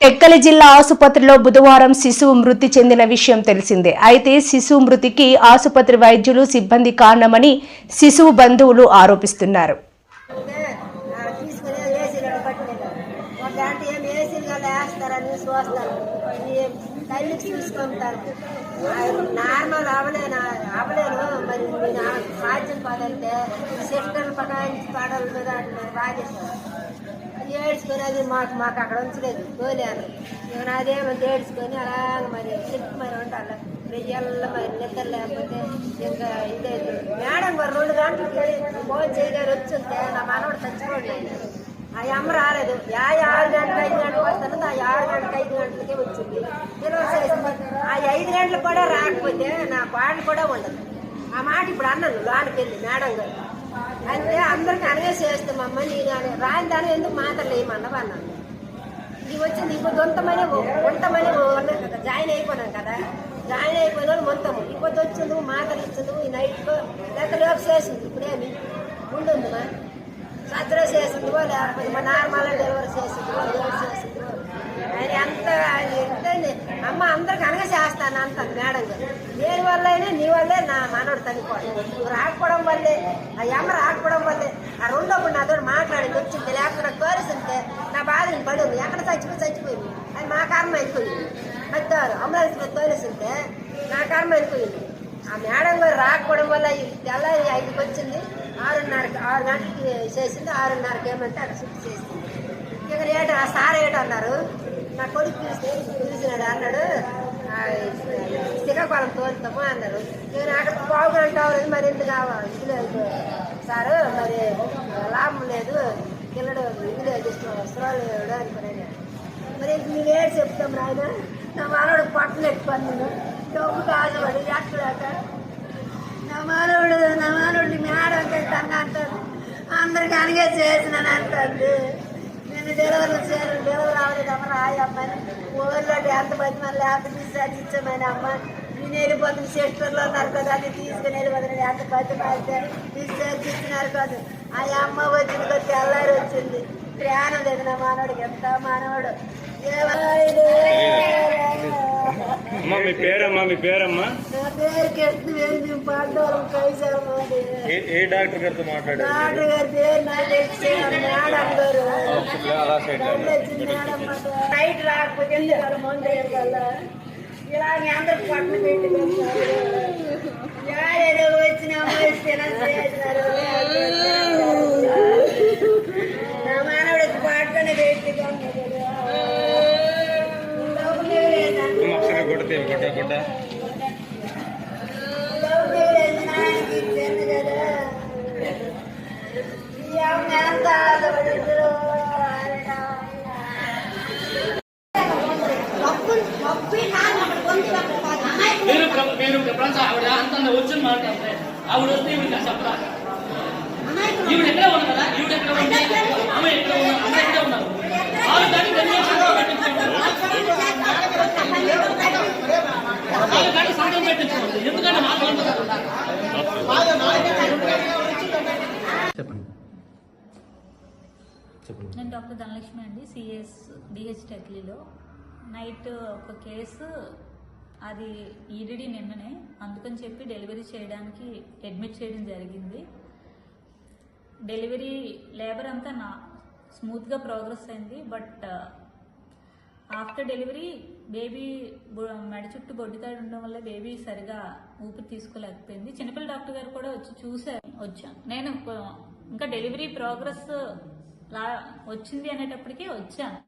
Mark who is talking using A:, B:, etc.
A: టెక్కలి జిల్లా ఆసుపత్రిలో బుధవారం శిశువు మృతి చెందిన విషయం తెలిసిందే అయితే శిశువు మృతికి ఆసుపత్రి వైద్యులు సిబ్బంది కారణమని శిశువు బంధువులు ఆరోపిస్తున్నారు
B: నార్మల్ మరి సాధ్యం పడాలి మీద ఏడ్చుకొని అది మాకు మాకు అక్కడ ఉంచలేదు. తోలేరు. నేను అదేమో ఏడ్చుకొని అలాగ మరి చెప్పి మరి ఉంటాను. రెయ్యల్ల మరి నిద్ర లేకపోతే ఇంకా ఇదే మేడం గారు రెండు గంటలు ఫోన్ చేయగారు వచ్చింటే నా మనవడు చచ్చిపోలేదు ఆ అమ్మ రాలేదు. యా ఆరు గంటలకు ఐదు గంటలకు వస్తాను. ఆ ఆరు గంటలకు ఐదు గంటలకే వచ్చింది. ఆ ఐదు గంటలకు కూడా రాకపోతే నా పాటలు కూడా ఉండదు. ఆ మాట ఇప్పుడు అన్నాను లోనికి వెళ్ళి మేడం గారు. అంటే అందరికి అనగా చేస్తామమ్మ నేను అని రాని దాని ఎందుకు మాత్రలు అన్నాను. ఇది వచ్చింది ఇప్పుడు దొంతమని వంటమని ఉన్నాం కదా జాయిన్ అయిపోయినాం కదా. జాయిన్ అయిపోయిన వాళ్ళు మొత్తము. ఇప్పుడు వచ్చింది మాటలు ఇచ్చింది ఈ నైట్ లేకపోతే చేసింది ఇప్పుడేమి? ఉండుందిమా సత్ర సజ్జలో చేసింది లేకపోతే మా నార్మల్ డెలివరీ చేసింది డెలివరీ చేసింది? ఆయన ఎంత ఆయన అమ్మ అందరికి అనగ చేస్తాను అంత మేడం గారు. దేని నీ వల్లే నా మనోడు చనిపోవడం నువ్వు రాకపోవడం వల్లే ఆ అమ్మ రాకపోవడం వల్లే ఆ రెండోప్పుడు నాతో మాట్లాడింది వచ్చింది లేకుండా కోరిసింటే నా బాధ నేను పడి ఉంది ఎక్కడ చచ్చిపోయి చచ్చిపోయింది? అది మా కర్మ అయిపోయింది. పెద్దారు అంబులెన్స్ మీద తోలేసింటే నా కర్మ అయిపోయింది. ఆ మేడం గారు రాకపోవడం వల్ల తెల్లారి ఐదుకి వచ్చింది. ఆరున్నరకి ఆరు గంటలకి చేసింది. ఆరున్నరకి ఏమంటే అక్కడ షిఫ్ట్ చేసింది. ఇక్కడ ఏటో ఆ సార్ ఏటో అన్నారు. నా కొడుకు పిలిస్తే పిలిచినాడు. అన్నాడు శ్రీకాకుళం తోలుతాము అన్నారు నేను అక్కడ పావు మరి ఎందుకు కావాలి ఇది లేదు సారు మరి లాభం లేదు. పిల్లడు ఇది లేదు వస్త్రాలు లేడు అనుకున్నాను మరి మీరు ఏడు చెప్తాం రాయన? నా మానవుడు పట్టలు ఎక్కువ నేను డబ్బు కాజపడి ఎక్కడాక నా మానవుడు నా మానవుడిని మేడం పెట్టాను అంటారు అందరికి అనిగే చేసినాను అంటుంది నేను డెలివరీ చేయను డెలివరీ రావలేదు అమ్మ రాయి అమ్మని ఊళ్ళో ఎంత మంది మళ్ళీ లేకపోతే డిశ్చార్జ్ ఇచ్చామని అమ్మ. నేను వెళ్ళిపోతుంది సిస్టర్లో ఉన్నారు కదా అని తీసుకుని వెళ్ళిపోతుంది ఎంత పది పడితే డిశ్చార్జ్ ఇచ్చినారు కాదు. ఆ అమ్మ వచ్చింది కొద్ది తెల్లారి వచ్చింది. ప్రాణం లేదు నా మానవుడికి. ఎంత మానవుడు?
C: అమ్మా మీ పేరమ్మా మీ పేరమ్మా? ఏ డాక్టర్ గారితో మాట్లాడారు? అలా సైడ్
B: నైట్ రాకపోతే ఇలాగే అందరు పట్ల పెట్టి ఏదో వచ్చిన
C: ఒకసారి కొడితే కొట్ట కొట్ట
D: మీరు ప్ర- మీరు ప్రపంచ ఆవిడ అంత వచ్చిన మాట అంటే ఆవిడ వస్తే ఈవిడ చెప్పరా ఈవిడ ఎక్కడ ఉన్నారు కదా ఈవిడ ఎక్కడ ఉంది
C: చెప్పండి. చెప్పండి.
E: నేను డాక్టర్ ధనలక్ష్మి అండి సిఎస్ డిహెచ్ టెక్లీలో. నైట్ ఒక కేసు అది ఈడిడి నిన్ననే. అందుకని చెప్పి డెలివరీ చేయడానికి అడ్మిట్ చేయడం జరిగింది. డెలివరీ లేబర్ అంతా నా స్మూత్గా ప్రోగ్రెస్ అయింది బట్ ఆఫ్టర్ డెలివరీ బేబీ బొ- మెడ చుట్టూ బొడ్డుతాడు ఉండడం వల్ల బేబీ సరిగా ఊపిరి తీసుకోలేకపోయింది. చిన్నపిల్ల డాక్టర్ గారు కూడా వచ్చి చూశారు. వచ్చాను నేను ఇంకా డెలివరీ ప్రోగ్రెస్ లా వచ్చింది అనేటప్పటికీ వచ్చాను.